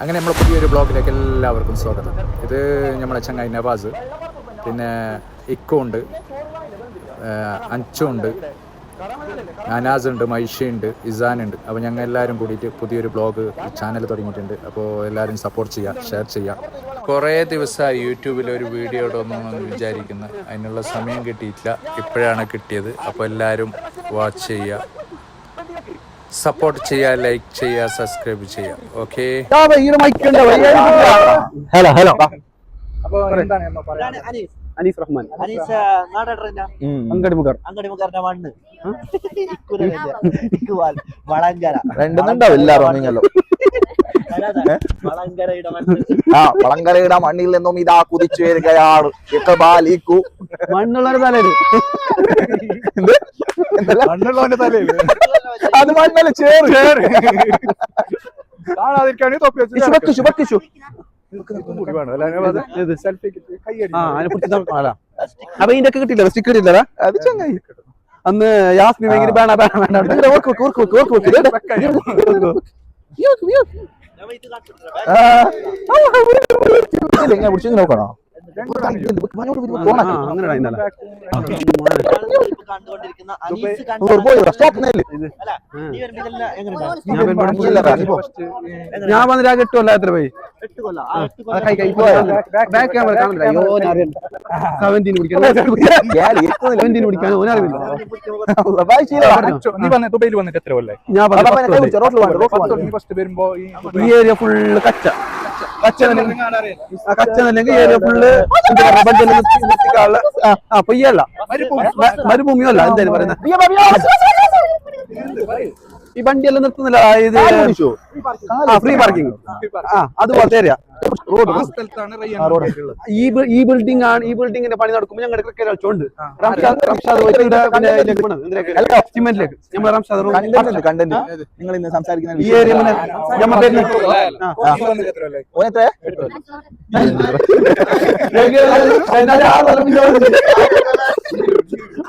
അങ്ങനെ നമ്മൾ പുതിയൊരു ബ്ലോഗിലേക്ക് എല്ലാവർക്കും സ്വാഗതം. ഇത് നമ്മളെ ചങ്ങായി നവാസ് പിന്നെ ഇക്കോ ഉണ്ട് അഞ്ചു ഉണ്ട് അനാസ് ഉണ്ട് മൈഷ ഉണ്ട് ഇസാൻ ഉണ്ട് അപ്പോൾ ഞങ്ങൾ എല്ലാവരും കൂടിയിട്ട് പുതിയൊരു ബ്ലോഗ് ചാനൽ തുടങ്ങിയിട്ടുണ്ട്. അപ്പോൾ എല്ലാവരും സപ്പോർട്ട് ചെയ്യുക ഷെയർ ചെയ്യുക കുറേ ദിവസമായി യൂട്യൂബിൽ ഒരു വീഡിയോ ഇടണമെന്ന് വിചാരിക്കുന്നത് അതിനുള്ള സമയം കിട്ടിയിട്ടില്ല. ഇപ്പോഴാണ് കിട്ടിയത്. അപ്പോൾ എല്ലാവരും വാച്ച് ചെയ്യുക സപ്പോർട്ട് ചെയ്യുക ലൈക്ക് ചെയ്യുക സബ്സ്ക്രൈബ് ചെയ്യുക ഓക്കെ ഹലോ ഹലോ അപ്പോൾ എന്താണ് നമ്മൾ പറയാൻ അനീസ് റഹ്മാൻ. അനീസ് നാടല്ല അങ്കടി മുഖർ അങ്ങടി മുഖറിന്റെ മണ്ണ്. വളങ്കര. രണ്ടുന്നുണ്ടാവും വളങ്കരയുടെ മണ്ണ്. ആ വളങ്കരയുടെ മണ്ണിൽ നിന്നും ഇതാ കുതിച്ചു വരികയാണ്. മണ്ണുള്ളൊരു തലയിൽ. മണ്ണുള്ളവന്റെ തലയിൽ അത് മണ്ണല്ല ചേർ കാണാതിരിക്കാണ് തൊപ്പി ശുഭക്കിഷു അപ്പൊ ഇതിന്റെ ഒക്കെ കിട്ടില്ല അത് ചങ്ങായി അന്ന് യാസ്മി ഭയങ്കര വേണ വേണ വേണ്ട ഓർക്ക് ഓർക്ക് ഓർക്ക് ഓർക്ക് ഓർക്ക് നോക്കണോ ഞാൻ വന്നിട്ട് ആ എത്ര പോയി? എട്ട് കൊല്ലം. ബാക്ക് ക്യാമറ കാണില്ല അയ്യോ പിടിക്കാൻ പിടിക്കാൻ ഓനറിയില്ല നീ വന്ന് ദുബൈയിൽ വന്നിട്ട് എത്ര കൊല്ലേ ഞാൻ ഈ ഏരിയ ഫുള്ള് കച്ച. ഈ ഏരിയ ഫുള്ള് ആ പൊയ്യല്ല മരുഭൂമിയോ അല്ല എന്തായാലും പറയുന്നത്. ഈ വണ്ടിയെല്ലാം നിർത്തുന്നില്ല ഇത്? ആ ഫ്രീ പാർക്കിംഗ് ആ അത് ഏരിയ റോഡ് റയ്യാൻ ഈ ഈ ബിൽഡിംഗ് ആണ് ഈ ബിൽഡിംഗിന്റെ പണി നടക്കുമ്പോൾ ഞങ്ങളുടെ ക്രിക്കറ്റ് കളിച്ചോണ്ട് സിമെന്റിലേക്ക് നമ്മൾ റംഷാദ് നിങ്ങൾ ഇന്ന് സംസാരിക്കുന്ന ഈ ഏരിയ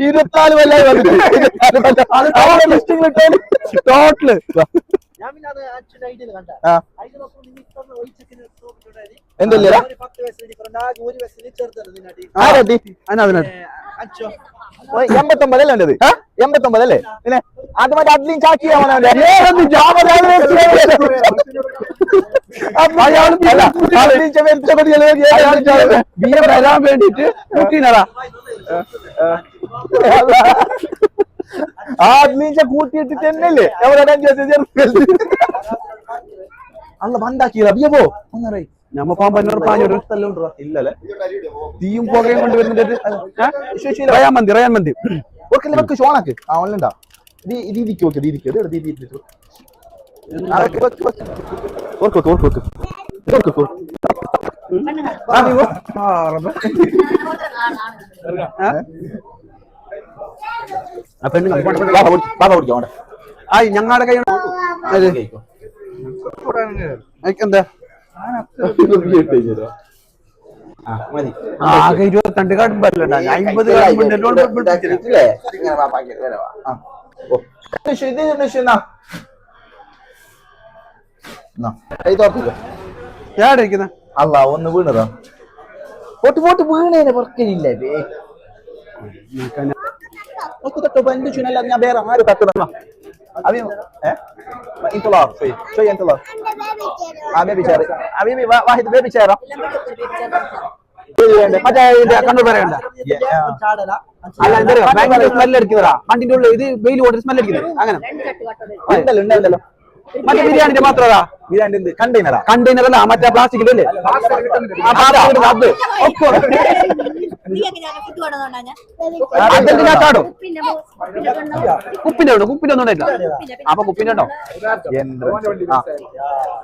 ഇരുപത്തിനാല് കൊല്ലായി വന്നിട്ട് ടോട്ടൽ എന്തല്ലേ ആരടി അതിനകത്ത് അച്ഛോ എൺപത്തൊമ്പത് അല്ലേ എന്റേത് എൺപത്തൊമ്പത് അല്ലേ പിന്നെ അത് മറ്റേ അഡ്ലിൻ ചാക്കിയാ ബിയ വരാൻ വേണ്ടിട്ട് ആ അഡ്ലിൻച കൂട്ടിയിട്ടിട്ട് തന്നെയല്ലേ? അല്ല പണ്ടാക്കിയതാ. ബിയ പോ. അങ്ങനെ നമ്മ പോകാൻ പറ്റുന്ന പാഞ്ഞോട് ഇല്ലല്ലേ? തീയും പുകയും കൊണ്ട് വരുന്നുണ്ട് റയാൻ മന്തി റയാൻ മന്തി. ഓർക്കല്ലേ വെക്ക് ഷോണാക്ക് ആ ഓൺലൈൻഡാ ദീദിക്ക് ഓക്കെ ദീദിക്ക് ഇത് രീതി ഓർക്ക് വെക്ക് ഓർക്ക് വെക്ക് ഓർക്ക് വെക്ക് ആ പെണ്ണ് പോ. ആ കുടിക്കാം ഞങ്ങളുടെ കൈ എന്താ. ആകെ ഇരുപത്തിരണ്ട് കാർഡും അമ്പത് അല്ലാ ഒന്ന് വീണതാ പോട്ട് പോട്ട് വീണേനെ പുറക്കില്ല ഒത്തു തട്ടോ എന്റെ ചുനല്ല ഞാൻ വേറെ ആര് തട്ടുന്ന അഭി ഏ انطلاق شوي شوي انطلاق ആ ബേബി ചെയർ ആ ബേബി വാഹിദ് ബേബി ചെയറാ മറ്റേ ഇത് കണ്ണൂർ പറയണ്ട ചാടല അല്ല എന്താ പറയാ ഭയങ്കര സ്മെല്ല് അടിക്കുന്നതാ വണ്ടിന്റെ ഉള്ളിൽ ഇത് വെയിൽ കൊണ്ട് സ്മെല്ല് അടിക്കുന്നത് അങ്ങനെ ഉണ്ടല്ലോ ഉണ്ടല്ലോ മറ്റേ ബിരിയാണിന്റെ മാത്രമല്ല ബിരിയാണി എന്ത് കണ്ടെയ്നറാ കണ്ടെയ്നർ അല്ല മറ്റേ പ്ലാസ്റ്റിക്കിലല്ലേ ചാടും കുപ്പിന്റെ ഉണ്ടോ? കുപ്പിന്റെ ഒന്നും ഇല്ല അപ്പൊ കുപ്പിന്റെ ഉണ്ടോ?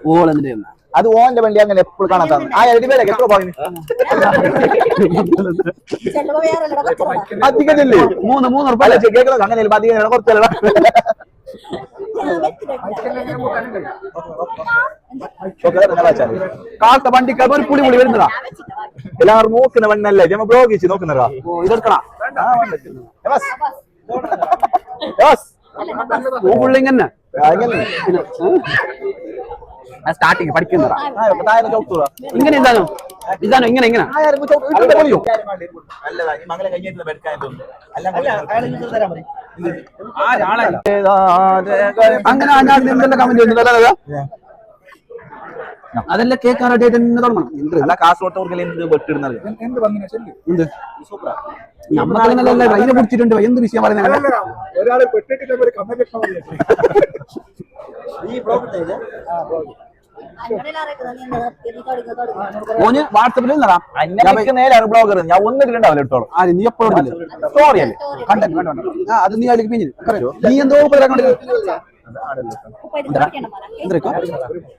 ഓൾ അത് ഓന്റെ വണ്ടി അങ്ങനെ എപ്പോഴും കാണാത്താണ് ആ എഴുതിവേലൊക്കെ എത്ര പോയിന് അധികം മൂന്ന് മൂന്ന് അല്ല ഉറുപ്പ ചെ- കേൾക്കുന്നത് അങ്ങനെ അധികം കുറച്ചല്ല കാലത്തെ വണ്ടിക്ക് ഒരു പുളി പുളി വരുന്നതാ എല്ലാവരും നോക്കുന്ന വണ്ണല്ലേ ഞമ്മ ബ്ലോഗ് നോക്കുന്നതാ ഇതെടുക്കണം സ്റ്റാർട്ടിങ് പഠിക്കുന്നതാ ഇങ്ങനെ ഇതാനോ ഇതാണോ ഇങ്ങനെ ഇങ്ങനെ നല്ലതാ ഈ മംഗലം കഴിഞ്ഞിട്ട് അങ്ങനെ നിങ്ങളുടെ കമന്റ് വരുന്നുണ്ടല്ലോ അതെല്ലാം കേൾക്കാനായിട്ട് തുടങ്ങണം എന്ത്? അല്ല കാസർഗോഡ് എന്ത് വെട്ടിടുന്നത്? എന്ത് നമ്മളെ അതിനെ പിടിച്ചിട്ടുണ്ട്. എന്ത് വിഷയം പറയുന്നത്? പെട്ടിട്ട് ഈ ഓന് വാട്സപ്പിൽ നിന്നടാ നേരെ നേരാണ് ബ്ലോഗർ ഞാൻ ഒന്നും രണ്ടാവില്ല എടുത്തോളാം ആര് നീ എപ്പോഴും സ്റ്റോറി അല്ലേ? കണ്ട ആ അത് നീ അതിലേക്ക് പിന്നിൽ നീ എന്തോ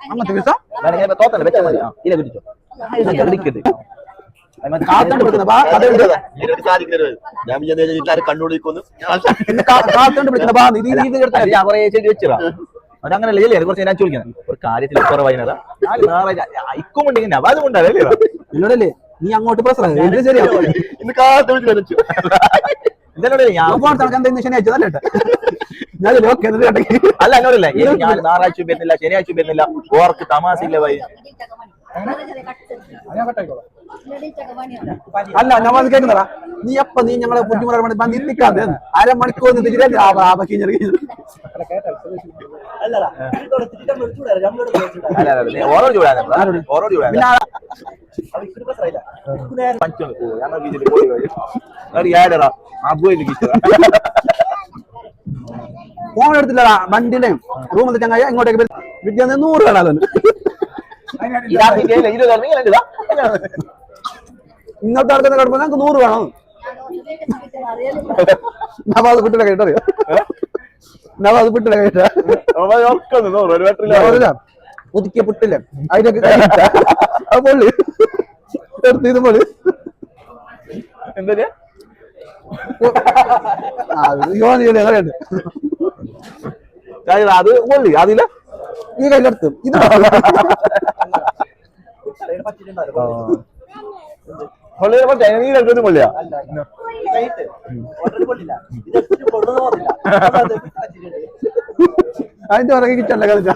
അങ്ങനത്തെ ദിവസം തോത്തല്ലേ വെച്ചാൽ മതി. ആ, ഇല പിടിച്ചോ ഇടിക്കരുത്. കാത്തോണ്ട് വിളിക്കുന്ന ബാ കഥ എഴുതുക ഞാൻ വിചാരിച്ചു കണ്ടുപിടിക്കുന്നു കാത്തോണ്ട് വിളിക്കുന്ന ബാ ഇത് ഇത് എടുത്താ അത് ഞാൻ കുറേ അതങ്ങനല്ല ഇല്ലേ. കുറച്ച് ഞാൻ? ചോദിക്കുന്നത് ഒരു കാര്യത്തിൽ കുറവായിനതാ ഇക്കും ഉണ്ടെങ്കിൽ ഉണ്ടാവില്ലേ എന്നോടല്ലേ നീ അങ്ങോട്ട് ഇന്ന് കാത്തു വിളിച്ച് അല്ല എന്നോടല്ലേ ഞാൻ ഞായറാഴ്ച വരുന്നില്ല ശനിയാഴ്ച വരുന്നില്ല. ഓർക്ക് തമാശ ഇല്ല വൈ അല്ല ഞാൻ അത് കേൾക്കുന്നതാ നീ എപ്പ നീ ഞങ്ങളെ മണി ബന്ധി നിൽക്കാതെ അരമണിക്കൂർ കിച്ചറാ ഫോൺ എടുത്തില്ലടാ വണ്ടിയിലെ. റൂമിൽ ചങ്ങായ ഇങ്ങോട്ടേക്ക് വരും. വിദ്യ നൂറ് കാണാതെ ഇരുപത് ഇന്നത്തെ അടുത്ത കിടക്കുമ്പോൾ ഞങ്ങൾക്ക് നൂറ് വേണം. നവാസ് പിട്ടില്ല കേട്ടറിയോ നവാസ് പിട്ടില്ല കേട്ടാ ഒരു വെട്ടില്ല പുതുക്കിയ പുട്ടില്ല. അതിനൊക്കെ പൊള്ളി. എടുത്ത് ഇത് പൊള്ളി. എന്താ അത് പൊള്ളി. അതിൽ? ഈ കയ്യിലെടുത്ത് ഇത് കൊള്ളിയെ പറ്റ നീ രണ്ടും കൊള്ളിയാ അല്ല കൈയിട്ട് ഓർഡർ കൊള്ളില്ല ഇത് ഇത്തിരി കൊള്ളുന്ന പോലില്ല അതാണ് അതിന്റെ പുറകെ കിച്ചല്ല കളിച്ച?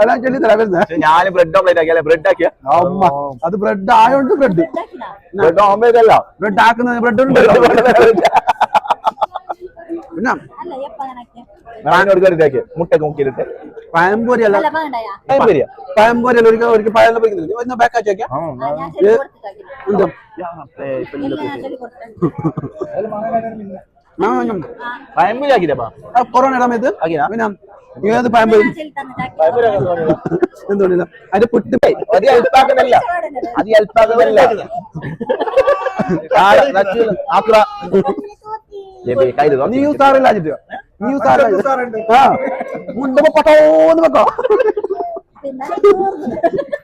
അതാ ചൊല്ലി തരാൻ ഞാൻ ബ്രെഡ് ഓംലേറ്റ് ആക്കിയാലേ ബ്രെഡ് ആക്കിയ? അമ്മ അത് ബ്രെഡ് ആയോണ്ട് ബ്രെഡ് ബ്രെഡ് ഓംലേറ്റ് അല്ല. ബ്രെഡ് ആക്കുന്ന ബ്രെഡ് ഉണ്ട്. പിന്നെ? ഞാനൊരു കരുതാക്കിയ മുട്ടൊക്കെ മുക്കിയിട്ട് പഴംപൊരി അല്ല പഴംപൊരി ഒരിക്കൽ ഒരിക്കൽ പഴം പൊരിക്കുന്നില്ല ഒന്ന് എന്തോ കൊറോണ സമയത്ത് ആക്കിയാ? പിന്നെ ഏത് പഴംപൊരി. എന്തുകൊണ്ടില്ല? അതിന്റെ പുട്ട് അത് ഹെൽപ്പാക്കുന്നില്ല അത് ഹെൽപ്പാക്കുന്നില്ല ആക്കുറ കയ്യിൽ നീ സാറില്ല അജിറ്റ് ആ പട്ടോന്ന് വെക്കോ.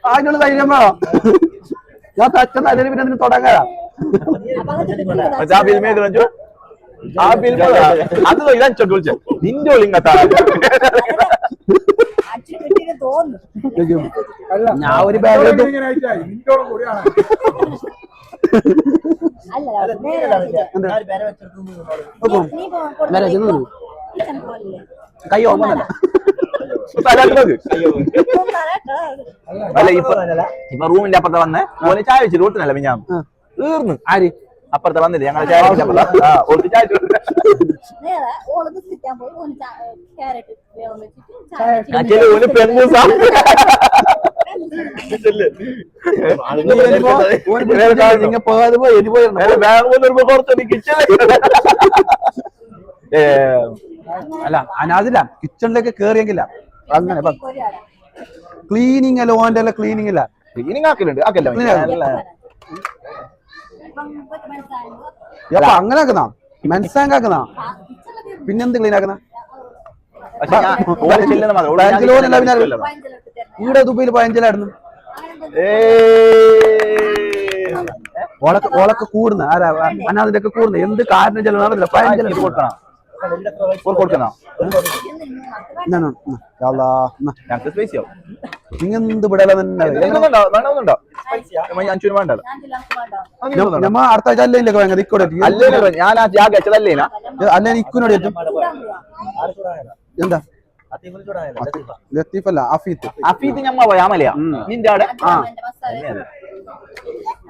അതിനുള്ള ധൈര്യം വേണം? ഞാൻ തച്ച തലയിൽ പിന്നെ അതിന് തുടങ്ങാ ആ ബിൽ അത് ഇതാ ചോട്ട് വിളിച്ചു നിന്റെ ഒളിങ്ങത്താ ഞാൻ ഒരു ബാഗ് എടുത്തു. ഞാൻ കൈ ഓമല്ല അല്ല ഇപ്പൊ ഇപ്പൊ റൂമിന്റെ അപ്പുറത്ത് വന്ന് ഓന് ചായ വെച്ചിട്ട് ഓട്ടുന്നല്ല ഞാൻ തീർന്നു ആര് അപ്പുറത്ത് വന്നില്ല ഞങ്ങളെ ചായ ഓൾക്ക് ചായ നിങ്ങ പോകാതെ പോയി പോയിരുന്നു ബാംഗ്ലൂർ കിച്ചൺ അല്ല അതില്ല കിച്ചണിലേക്ക് കേറിയെങ്കില്ല അങ്ങനെ ക്ലീനിങ് അല്ല ഓന്റെ അല്ല ക്ലീനിങ് ഇല്ല. ക്ലീനിങ് ആക്കലുണ്ട്. ആക്കല്ല അപ്പൊ അങ്ങനെ ആക്കുന്ന. മനസ്സാങ്ക് ആക്കുന്ന. പിന്നെന്ത് ക്ലീൻ ആക്കുന്ന? ഇവിടെ ദുബൈയിൽ പതിനഞ്ചിലായിരുന്നു. ഓളൊക്കെ കൂടുന്ന. ആരാ? അനാഥിന്റെ ഒക്കെ കൂടുന്ന. എന്ത് കാരണം ചെല്ലണം? പതിനഞ്ചിലും കൂട്ടണം പതിനഞ്ചില കൊടുക്കണം. ഓൾ കൊടുക്കണോ. ഞങ്ങൾക്ക് സ്പേസ് ആവും നിങ്ങൾ എന്ത് വിടല തന്നെ വേണമെന്നുണ്ടോ അഞ്ചു വേണ്ടത് നമ്മ അടുത്ത ആഴ്ച അല്ലേ ഭയങ്കര ഇക്കോടെ? അല്ലേ ഞാൻ ആ ജാഗ വെച്ചതല്ലേ അല്ലേ ഇക്കുനോട് ഏറ്റവും? എന്താ? ലത്തീഫല്ല അഫീത്ത്. അഫീത്ത് ഞമ്മ പോയി ആമലയാ നിന്റെ അവിടെ ആ.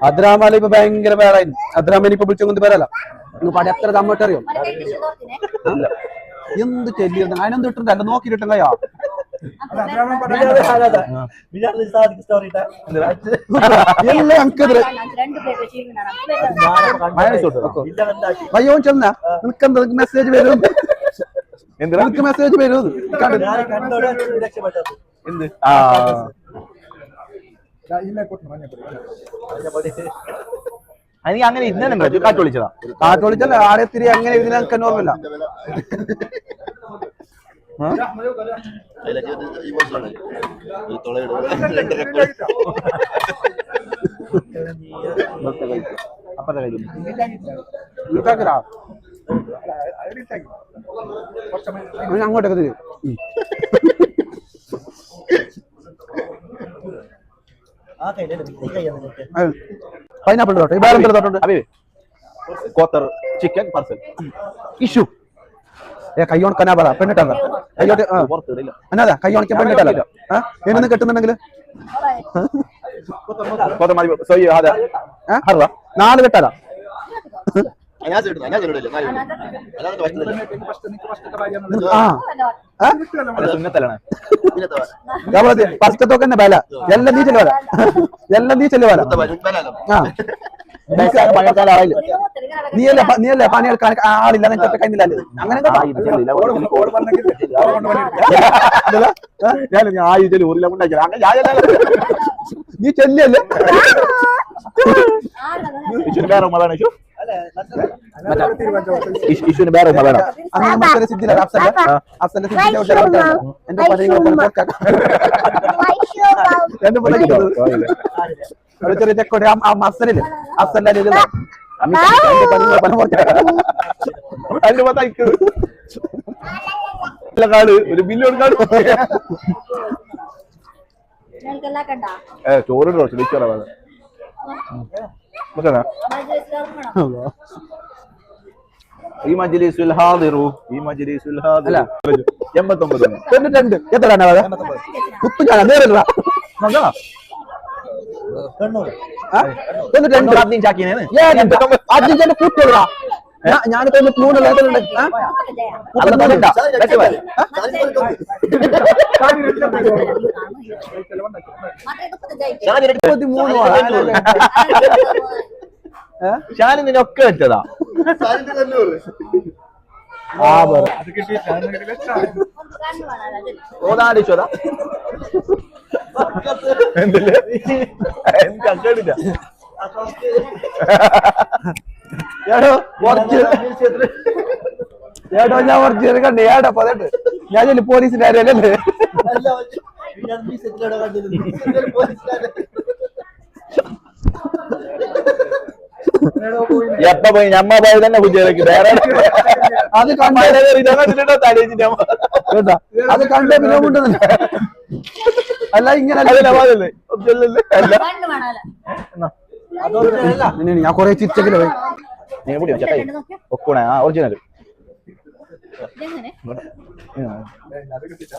അദ്രാമാല ഇപ്പൊ ഭയങ്കര പേരായിരുന്നു അദ്രാമേനെ ഇപ്പൊ വിളിച്ചോണ്ട് പേരല്ല നിങ്ങൾ പടി എത്ര തമ്മട്ട് അറിയോ? എന്ത് ചെല്ലി അതിനൊന്നും ഇട്ടിട്ട് അല്ല എല്ലാം എനിക്കെതിരെ. അയ്യോ ചെന്ന. നിനക്ക് എന്താ മെസ്സേജ് വരും നിനക്ക് മെസ്സേജ് വരും. എന്ത്? ആ. എനിക്ക് അങ്ങനെ ഇന്നലെ കാറ്റ് വിളിച്ചതാ. കാറ്റ് ആടെ തിരി അങ്ങനെ നോർമല്ല അപ്പത്തെ കഴിക്കും അങ്ങോട്ടൊക്കെ തിരി ആ കയ്യിലല്ലേ? നിനക്ക് പൈനാപ്പിൾ തോട്ടം വേറെ എന്തെങ്കിലും കോത്തർ ചിക്കൻ പാർസൽ ഇഷ്യൂ ഏ കയ്യോൺ ഉണക്കാനാ പറ പെണ്ണിട്ടാ കയ്യോട്ട് എന്നാ കൈ ഉണക്കാൻ പെണ്ണിട്ടല്ല എന്നൊന്ന് കെട്ടുന്നുണ്ടെങ്കിൽ നാല് കെട്ടാലാ ഞാൻ ഇടുന്നു ഇടില്ല അല്ലാതെ പറ്റുന്നില്ല ഫസ്റ്റത്തൊക്കെ തന്നെ ബല. എല്ലാം നീ ചെല്ലുവല എല്ലാം നീ ചെല്ലുവല ആളില്ല നീയല്ലേ പ- നീയല്ലേ പണിയെടുക്കാൻ ആളില്ല നിനക്ക് കഴിഞ്ഞില്ല അങ്ങനെ കേട്ടോ. അതല്ല? ആ? ഞാൻ ഊരിലെ അങ്ങനെ നീ ചെല്ലല്ലേ വേറെ ഉമ്മ വേണം ഇഷു ഇഷു- ഇഷുവിന് വേറെ വേണം സിദ്ധിയില്ല സിദ്ധിയിലെ എന്റെ പണികൾ ഒരു ചെറിയ അതിന്റെ പത്തായിക്ക് കാട് നോക്കണ ഈ മജ്ലിസുൽ ഹാദിറു ഈ മജ്ലിസുൽ ഹാദിറു. എൺപത്തൊമ്പത് തൊണ്ണൂറ്റി എത്രയാണ് കുത്തു ഞാൻ നേരില്ല നോക്കണം കണ്ണൂർ തൊണ്ണൂറ്റി രണ്ട് അജിന്റെ കൂട്ടുള്ള ഇതിന്റെ മുപ്പത്തി മൂന്ന് ഷാൻ നിന്നൊക്കെ വെച്ചതാ ഓതാടിച്ചോതാ എന്തില്ലേ എനിക്ക് അക്കേടില്ല ഏടോ ഏടോ ഞാൻ കുറച്ച് കണ്ടു ഏടാ പതട്ട് ഞാൻ ചെല്ലു പോലീസിന്റെ ആരല്ലേ എപ്പ പോയി? ഞമ്മ പോയി തന്നെ കുട്ടികൾക്ക് വേറെ അത് കണ്ടോ. അത് കണ്ടേ പിന്നെ കൊണ്ടുവന്നില്ല അല്ല ഇങ്ങനെ ഞാൻ കൊറേ ചിരിച്ചെങ്കിലും പോയി കൂടി ചക്കായി ഒക്കണേ ആ ഒറിജിനൽ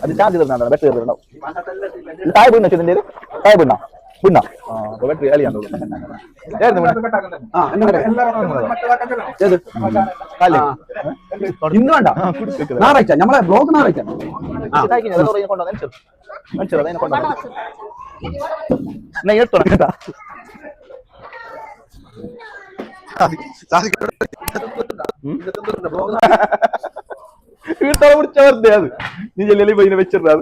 അത് ചാർജ് തരുന്നുണ്ടോ ബാറ്ററി തീർന്നുണ്ടാവും താഴെ വീണ ഇതിന്റെ താഴെ വീണ വീണ ആ അപ്പൊ ബാറ്ററി കളിയാൻ. ഇന്ന് വേണ്ട. ഞായറാഴ്ച നമ്മളെ ബ്ലോഗ് ഞായറാഴ്ച. വീട്ടോടെ പിടിച്ച വെറുതെ അത് നീ ചെല്ലി പോയി വെച്ചിട്ടാ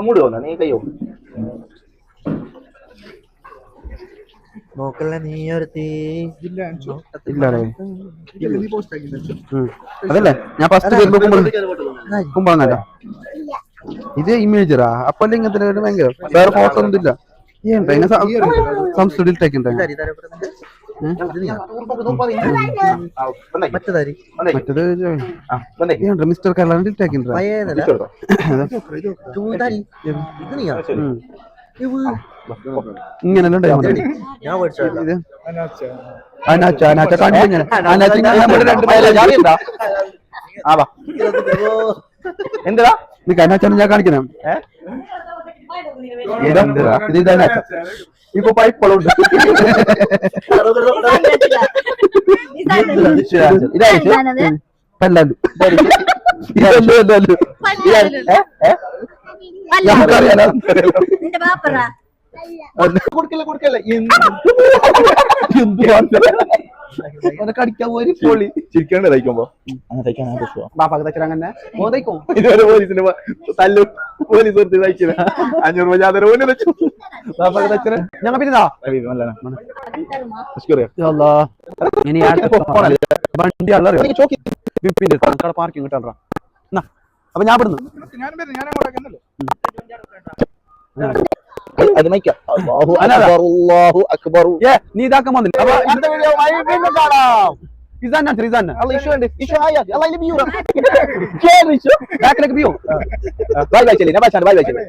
മൂട് തോന്നാ നീ കയ്യോ നോക്കല്ല നീ ഒരുത്തി അതല്ലേ ഞാൻ ഫസ്റ്റ് കുമ്പളങ്ങല്ല ഇത് ഇമേജറാ അപ്പൊ ഇങ്ങനത്തെ ഭയങ്കര വേറെ ഫോട്ടോ ഒന്നും ഇല്ല മറ്റേത് മിസ്റ്റർ ഇങ്ങനെല്ലാം ഉണ്ടായി അനാച്ച. അനാച്ച കണ്ടു ഇങ്ങനെ? അനാച്ച ഇങ്ങനെ നിക്ക് അനാച്ചാണ് ഞാൻ? ഇത് ഇത് അനാച്ച ഈ ഉണ്ട് ഇതായിട്ട് നമുക്കറിയാലോ നിന്റെ ബാപ്പറ കൊടുക്കല്ലേ കൊടുക്കല്ലേ? പൊളി. ചിരിക്കാണ്ട് തയ്ക്കുമ്പോ. ബാപ്പാക്ക് തച്ചറ അങ്ങനെ. ഓതയ്ക്കും ഇതുവരെ പോലീസിന് തല്ലു. പോലീസ് നിർത്തി തയ്ക്കില്ല അഞ്ഞൂറ് രൂപ ജാതര പോലും വെച്ചു ബാപ്പാക്ക് തച്ചറ ഞങ്ങൾ പിന്നെതാ ഇനി വണ്ടി അല്ലറിയോ വിപ്പിന്റെ അടുത്ത് പാർക്കിംഗ് അപ്പൊ ഞാൻ നീ ഇതാക്കാൻ വന്നില്ല? ഇതാന്നാ ഇതാന്ന അല്ല ഇഷ്യൂ ഉണ്ട്. ഇഷ്യൂ ആയാ അല്ല ഇതിൽ ബിയൂറ ബാക്കിലേക്ക് പിയോ ബൈ ബൈ ചെല്ലി. ബൈ ബൈ ചെല്ലി.